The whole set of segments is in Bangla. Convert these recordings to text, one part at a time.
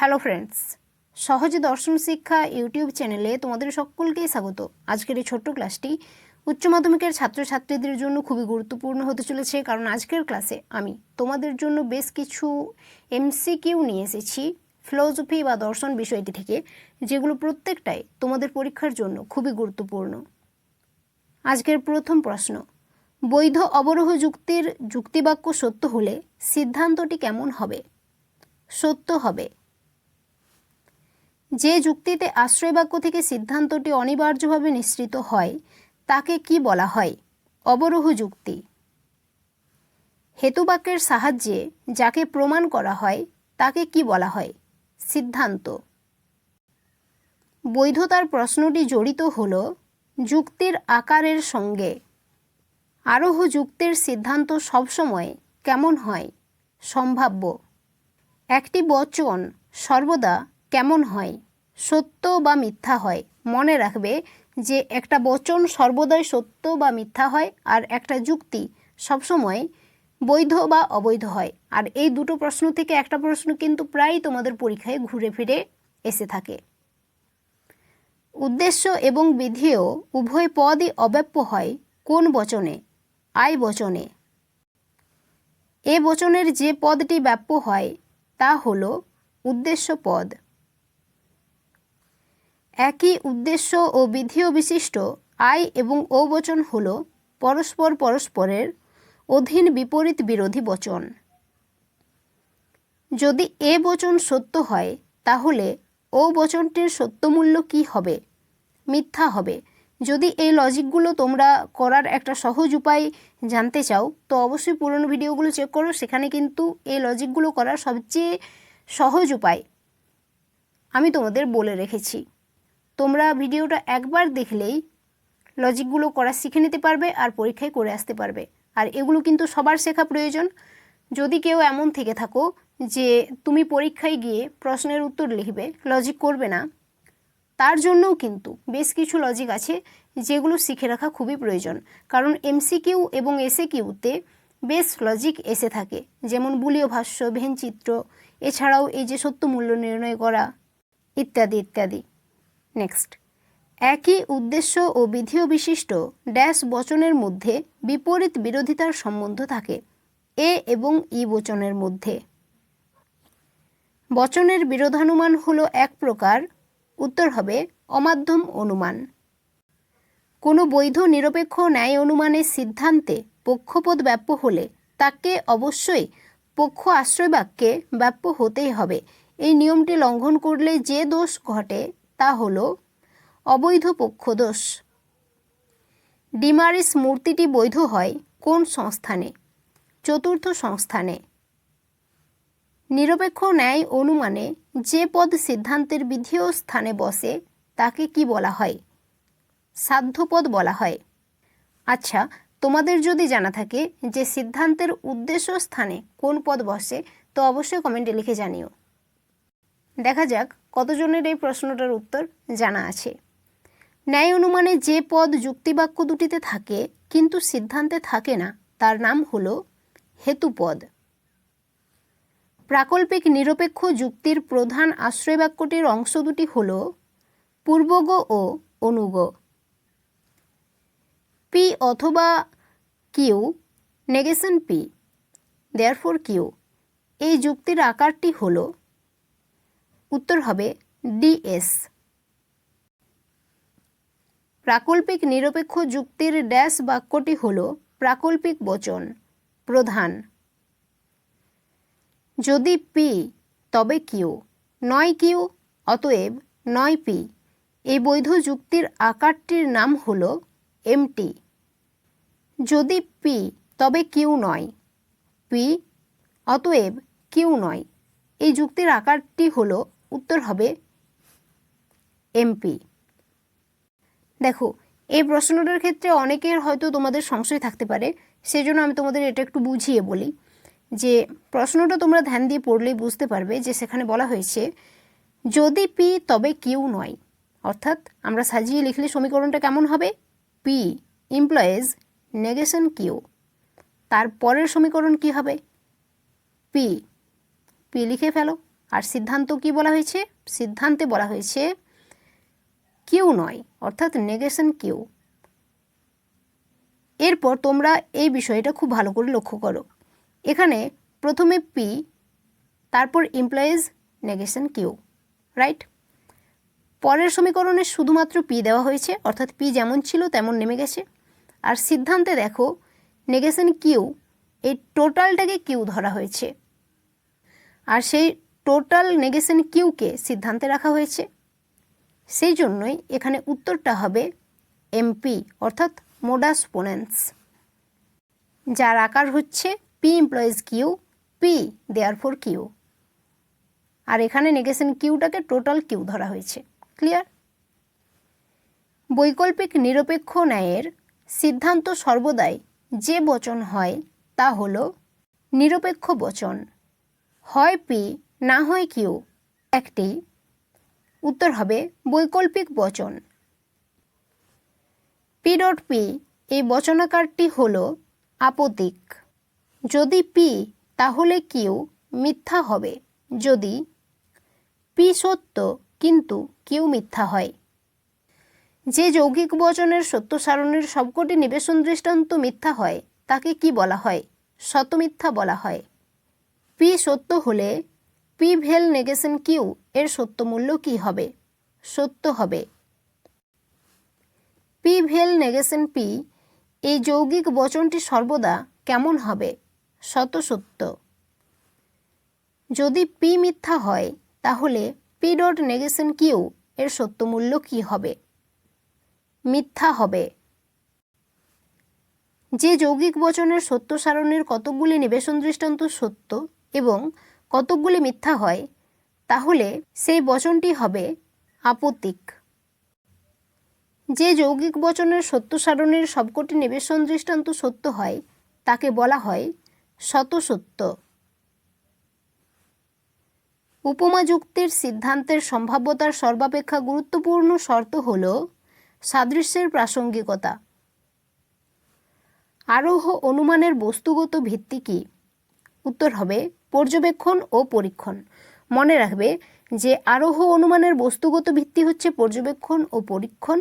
হ্যালো ফ্রেন্ডস সহজে দর্শন শিক্ষা ইউটিউব চ্যানেলে তোমাদের সকলকেই স্বাগত। আজকের এই ছোট্ট ক্লাসটি উচ্চ মাধ্যমিকের ছাত্রছাত্রীদের জন্য খুবই গুরুত্বপূর্ণ হতে চলেছে, কারণ আজকের ক্লাসে আমি তোমাদের জন্য বেশ কিছু এমসিকিউ নিয়ে এসেছি ফিলোসফি বা দর্শন বিষয়টি থেকে, যেগুলো প্রত্যেকটাই তোমাদের পরীক্ষার জন্য খুবই গুরুত্বপূর্ণ। আজকের প্রথম প্রশ্ন, বৈধ অবরোহ যুক্তির যুক্তিবাক্য সত্য হলে সিদ্ধান্তটি কেমন হবে? সত্য হবে। যে যুক্তিতে আশ্রয় বাক্য থেকে সিদ্ধান্তটি অনিবার্যভাবে নিঃসৃত হয়, তাকে কি বলা হয়? অবরোহ যুক্তি। হেতুবাক্যের সাহায্যে যাকে প্রমাণ করা হয়, তাকে কি বলা হয়? সিদ্ধান্ত। বৈধতার প্রশ্নটি জড়িত হল যুক্তির আকারের সঙ্গে। আরোহ যুক্তির সিদ্ধান্ত সবসময় কেমন হয়? সম্ভাব্য। একটি বচন সর্বদা কেমন হয়? সত্য বা মিথ্যা হয়? মনে রাখবে যে একটা বচন সর্বদাই সত্য বা মিথ্যা হয় আর একটা যুক্তি সবসময় বৈধ বা অবৈধ হয়। আর এই দুটো প্রশ্ন থেকে একটা প্রশ্ন কিন্তু প্রায় তোমাদের পরীক্ষায় ঘুরে ফিরে এসে থাকে। উদ্দেশ্য এবং বিধিও উভয় পদই অব্যাপ্য হয় কোন বচনে? আয় বচনে। এ বচনের যে পদটি ব্যাপ্য হয় তা হল উদ্দেশ্য পদ। একই উদ্দেশ্য ও বিধিও বিশিষ্ট। আয় এবং ও বচন হল পরস্পর পরস্পরের অধীন বিপরীত বিরোধী বচন। যদি এ বচন সত্য হয়, তাহলে ও বচনটির সত্যমূল্য কি হবে? মিথ্যা হবে। যদি এই লজিকগুলো তোমরা করার একটা সহজ উপায় জানতে চাও, তো অবশ্যই পুরনো ভিডিওগুলো চেক করো। সেখানে কিন্তু এই লজিকগুলো করার সবচেয়ে সহজ উপায় আমি তোমাদের বলে রেখেছি। তোমরা ভিডিওটা একবার দেখলেই লজিকগুলো করা শিখে নিতে পারবে আর পরীক্ষায় করে আসতে পারবে। আর এগুলো কিন্তু সবার শেখা প্রয়োজন। যদি কেউ এমন থেকে থাকো যে তুমি পরীক্ষায় গিয়ে প্রশ্নের উত্তর লিখবে, লজিক করবে না, তার জন্যও কিন্তু বেশ কিছু লজিক আছে যেগুলো শিখে রাখা খুবই প্রয়োজন। কারণ এমসিকিউ এবং এসে কিউতে বেশ লজিক এসে থাকে, যেমন বুলীয় ভাষ্য ভেনচিত্র এছাড়াও এই যে সত্য মূল্য নির্ণয় করা, ইত্যাদি ইত্যাদি। নেক্সট একই উদ্দেশ্য ও বিধিও বিশিষ্ট ড্যাশ বচনের মধ্যে বিপরীত বিরোধিতার সম্বন্ধ থাকে। এ এবং ই বচনের মধ্যে। বচনের বিরোধানুমান হলো এক প্রকার, উত্তর হবে অমাধ্যম অনুমান। কোনো বৈধ নিরপেক্ষ ন্যায় অনুমানের সিদ্ধান্তে পক্ষপদ ব্যাপ্য হলে তাকে অবশ্যই পক্ষ আশ্রয় বাক্যে ব্যাপ্য হতেই হবে। এই নিয়মটি লঙ্ঘন করলে যে দোষ ঘটে তা হল অবৈধ পক্ষদোষ। ডিমারিস মূর্তিটি বৈধ হয় কোন সংস্থানে? চতুর্থ সংস্থানে। নিরপেক্ষ ন্যায় অনুমানে যে পদ সিদ্ধান্তের বিধিও স্থানে বসে, তাকে কি বলা হয়? সাধ্যপদ বলা হয়। আচ্ছা তোমাদের যদি জানা থাকে যে সিদ্ধান্তের উদ্দেশ্য স্থানে কোন পদ বসে, তো অবশ্যই কমেন্টে লিখে জানিও। দেখা যাক কতজনের এই প্রশ্নটার উত্তর জানা আছে। ন্যায় অনুমানে যে পদ যুক্তিবাক্য দুটিতে থাকে, কিন্তু সিদ্ধান্তে থাকে না, তার নাম হল হেতুপদ। প্রাকল্পিক নিরপেক্ষ যুক্তির প্রধান আশ্রয়বাক্যটির অংশ দুটি হল পূর্বগ ও অনুগ। পি অথবা Q negation P, therefore Q. এই যুক্তির আকারটি হল উত্তর হবে ডিএস প্রাকল্পিক নিরপেক্ষ যুক্তির ড্যাশ বাক্যটি হল প্রাকল্পিক বচন, প্রধান। যদি পি, তবে কিউ, নয় কিউ, অতএব নয় পি। এই বৈধ যুক্তির আকারটির নাম হল এমটি। যদি পি, তবে কিউ নয়। পি, অতএব কিউ নয়। এই যুক্তির আকারটি হল উত্তর হবে এমপি দেখো, এই প্রশ্নটার ক্ষেত্রে অনেকের হয়তো তোমাদের সংশয় থাকতে পারে, সেজন্য আমি তোমাদের এটা একটু বুঝিয়ে বলি যে প্রশ্নটা তোমরা ধ্যান দিয়ে পড়লেই বুঝতে পারবে যে সেখানে বলা হয়েছে, যদি পি তবে কিউ নয়। অর্থাৎ আমরা সাজিয়ে লিখলে সমীকরণটা কেমন হবে? পি ইমপ্লয়েজ নেগেশন কিউ তার পরের সমীকরণ কি হবে? পি পি লিখে ফেলো। আর সিদ্ধান্ত কি বলা হয়েছে? সিদ্ধান্তে বলা হয়েছে, কেউ নয়, অর্থাৎ নেগেশন কিউ। এরপর তোমরা এই বিষয়টা খুব ভালো করে লক্ষ্য করো। এখানে প্রথমে পি তারপর ইমপ্লয়িজ নেগেশন কিউ রাইট পরের সমীকরণে শুধুমাত্র পি দেওয়া হয়েছে, অর্থাৎ পি যেমন ছিল তেমন নেমে গেছে। আর সিদ্ধান্তে দেখো নেগেশন কিউ, এই টোটালটাকে কিউ ধরা হয়েছে। আর সেই টোটাল নেগেশন কিউকে সিদ্ধান্তে রাখা হয়েছে। সেই জন্যই এখানে উত্তরটা হবে এমপি, অর্থাৎ মোডাস পোনেন্স যার আকার হচ্ছে P implies Q, P therefore Q. আর এখানে নেগেশন কিউটাকে টোটাল কিউ ধরা হয়েছে। ক্লিয়ার? বৈকল্পিক নিরপেক্ষ ন্যায়ের সিদ্ধান্ত সর্বদাই যে বচন হয় তা হল নিরপেক্ষ বচন। হয় পি না হয় কিউ। একটি। উত্তর হবে বৈকল্পিক বচন। পি ডট পি এই বচনাকারটি হল আপতিক। যদি পি তাহলে কিউ, মিথ্যা হবে। যদি পি সত্য, কিন্তু কিউ মিথ্যা হয়। যে যৌগিক বচনের সত্য সারণের সবকটি নিবেশন দৃষ্টান্ত মিথ্যা হয়, তাকে কি বলা হয়? শতমিথ্যা বলা হয়। পি সত্য হলে পি ভেল নেগেশন কিউ এর সত্য মূল্য কী হবে? সত্য হবে। পি ভেল নেগেশন পি এই যৌগিক বচনটি সর্বদা কেমন হবে? শত সত্য। যদি পি মিথ্যা হয়, তাহলে পি ডট নেগেশন কিউ এর সত্য মূল্য কী হবে? মিথ্যা হবে। যে যৌগিক বচনের সত্য সারণের কতকগুলি নিবেশন দৃষ্টান্ত সত্য এবং কতকগুলি মিথ্যা হয়, তাহলে সেই বচনটি হবে আপত্তিক। যে যৌগিক বচনের সত্য সারণের সবকটি নিবেশন দৃষ্টান্ত সত্য হয়, তাকে বলা হয় শতসত্য। উপমা যুক্তির সিদ্ধান্তের সম্ভাব্যতার সর্বাপেক্ষা গুরুত্বপূর্ণ শর্ত হল সাদৃশ্যের প্রাসঙ্গিকতা। আরোহ অনুমানের বস্তুগত ভিত্তি কী? উত্তর হবে পর্যবেক্ষণ ও পরীক্ষণ। মনে রাখবে যে আরোহ অনুমানের বস্তুগত ভিত্তি হচ্ছে পর্যবেক্ষণ ও পরীক্ষণ,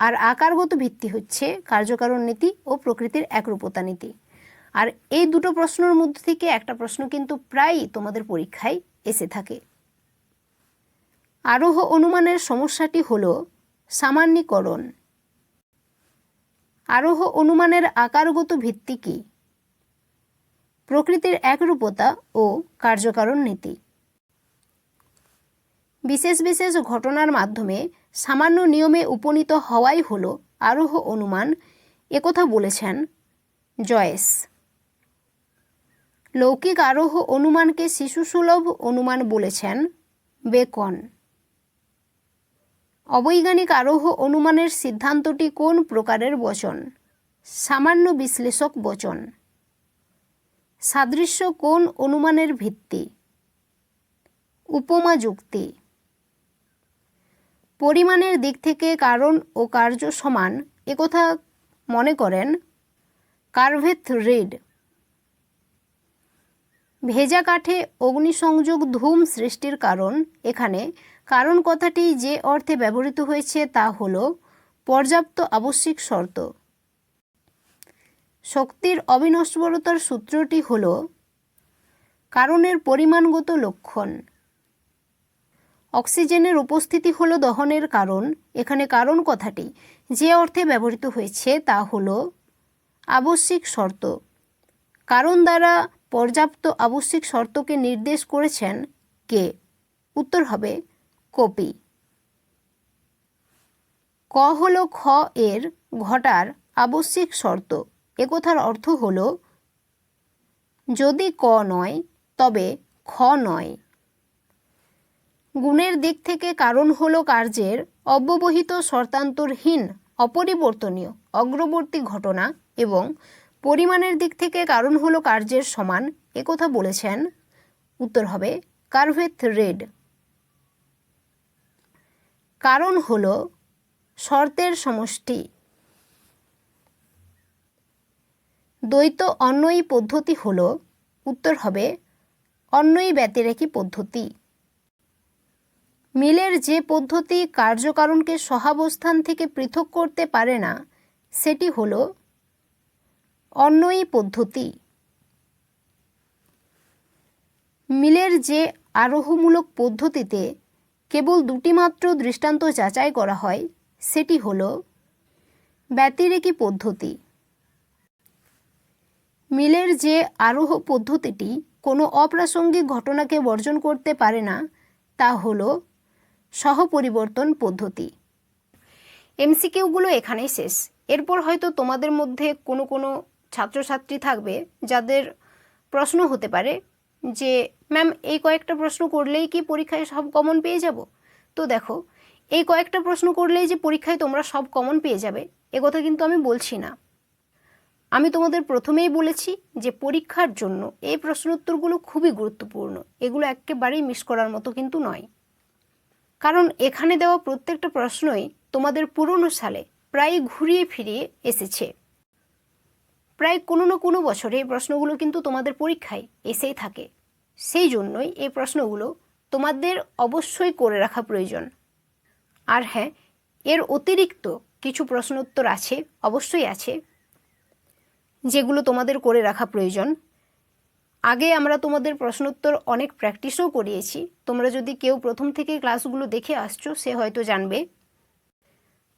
আর আকারগত ভিত্তি হচ্ছে কার্যকারণ নীতি ও প্রকৃতির একরূপতা নীতি। আর এই দুটো প্রশ্নের মধ্যে থেকে একটা প্রশ্ন কিন্তু প্রায়ই তোমাদের পরীক্ষায় এসে থাকে। আরোহ অনুমানের সমস্যাটি হল সামান্যীকরণ। আরোহ অনুমানের আকারগত ভিত্তি কী? প্রকৃতির একরূপতা ও কার্যকারণ নীতি। বিশেষ বিশেষ ঘটনার মাধ্যমে সামান্য নিয়মে উপনীত হওয়াই হল আরোহ অনুমান। একথা বলেছেন জয়েস। লৌকিক আরোহ অনুমানকে শিশুসুলভ অনুমান বলেছেন বেকন। অবৈজ্ঞানিক আরোহ অনুমানের সিদ্ধান্তটি কোন প্রকারের বচন? সামান্য বিশ্লেষক বচন। সাদৃশ্য কোন অনুমানের ভিত্তি? উপমা যুক্তি। পরিমাণের দিক থেকে কারণ ও কার্য সমান একথা মনে করেন কার্ভেথ রিড। ভেজা কাঠে অগ্নিসংযোগ ধূম সৃষ্টির কারণ, এখানে কারণ কথাটি যে অর্থে ব্যবহৃত হয়েছে তা হল পর্যাপ্ত আবশ্যিক শর্ত। শক্তির অবিনশ্বরতার সূত্রটি হল কারণের পরিমাণগত লক্ষণ। অক্সিজেনের উপস্থিতি হলো দহনের কারণ। এখানে কারণ কথাটি যে অর্থে ব্যবহৃত হয়েছে তা হল আবশ্যিক শর্ত। কারণ দ্বারা পর্যাপ্ত আবশ্যিক শর্তকে নির্দেশ করেছেন কে? উত্তর হবে কপি। ক হল খ এর ঘটার আবশ্যিক শর্ত। একথার অর্থ হল, যদি ক নয়, তবে খ নয়। গুণের দিক থেকে কারণ হল কার্যের অব্যবহিত শর্তান্তরহীন, অপরিবর্তনীয়, অগ্রবর্তী ঘটনা এবং পরিমাণের দিক থেকে কারণ হল কার্যের সমান। একথা বলেছেন, উত্তর হবে কার্ভেথ রেড। কারণ হল শর্তের সমষ্টি। দ্বৈত অন্যয়ী পদ্ধতি হল, উত্তর হবে, অন্যই ব্যতিরেকি পদ্ধতি। মিলের যে পদ্ধতি কার্যকারণকে সহাবস্থান থেকে পৃথক করতে পারে না, সেটি হল অন্যই পদ্ধতি। মিলের যে আরোহমূলক পদ্ধতিতে কেবল দুটি মাত্র দৃষ্টান্ত যাচাই করা হয়, সেটি হল ব্যতিরেকি পদ্ধতি। মিলের যে আরোহ পদ্ধতিটি কোনো অপ্রাসঙ্গিক ঘটনাকে বর্জন করতে পারে না, তা হল সহপরিবর্তন পদ্ধতি। এমসিকিউগুলো এখানেই শেষ। এরপর হয়তো তোমাদের মধ্যে কোনো কোনো ছাত্রছাত্রী থাকবে যাদের প্রশ্ন হতে পারে যে, ম্যাম, এই কয়েকটা প্রশ্ন করলেই কি পরীক্ষায় সব কমন পেয়ে যাব? তো দেখো, এই কয়েকটা প্রশ্ন করলেই যে পরীক্ষায় তোমরা সব কমন পেয়ে যাবে, এ কথা কিন্তু আমি বলছি না। আমি তোমাদের প্রথমেই বলেছি যে পরীক্ষার জন্য এই প্রশ্নোত্তরগুলো খুবই গুরুত্বপূর্ণ। এগুলো একেবারেই মিস করার মতো কিন্তু নয়। কারণ এখানে দেওয়া প্রত্যেকটা প্রশ্নই তোমাদের পুরনো সালে প্রায় ঘুরিয়ে ফিরিয়ে এসেছে। প্রায় কোনো না কোনো বছরে এই প্রশ্নগুলো কিন্তু তোমাদের পরীক্ষায় এসেই থাকে। সেই জন্যই এই প্রশ্নগুলো তোমাদের অবশ্যই করে রাখা প্রয়োজন। আর হ্যাঁ এর অতিরিক্ত কিছু প্রশ্নোত্তর আছে, অবশ্যই আছে। যেগুলো তোমাদের করে রাখা প্রয়োজন। আগে আমরা তোমাদের প্রশ্নোত্তর অনেক প্র্যাকটিসও করিয়েছি। তোমরা যদি কেউ প্রথম থেকে ক্লাসগুলো দেখে আসছো, সে হয়তো জানবে।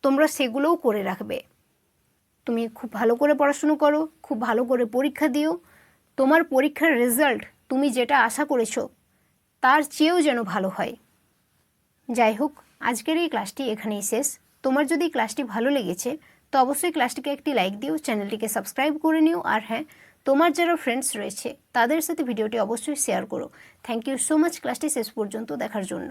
তোমরা সেগুলোও করে রাখবে। তুমি খুব ভালো করে পড়াশুনো করো, খুব ভালো করে পরীক্ষা দিও। তোমার পরীক্ষার রেজাল্ট তুমি যেটা আশা করেছ, তার চেয়েও যেন ভালো হয়। যাই হোক, আজকের এই ক্লাসটি এখানেই শেষ। তোমার যদি ক্লাসটি ভালো লেগেছে তো অবশ্যই ক্লাসটিকে একটি লাইক দিও চ্যানেলটিকে সাবস্ক্রাইব করে নিও, আর হ্যাঁ তোমার যারা ফ্রেন্ডস রয়েছে, তাদের সাথে ভিডিওটি অবশ্যই শেয়ার করো। থ্যাংক ইউ সো মাচ ক্লাসটি শেষ পর্যন্ত দেখার জন্য।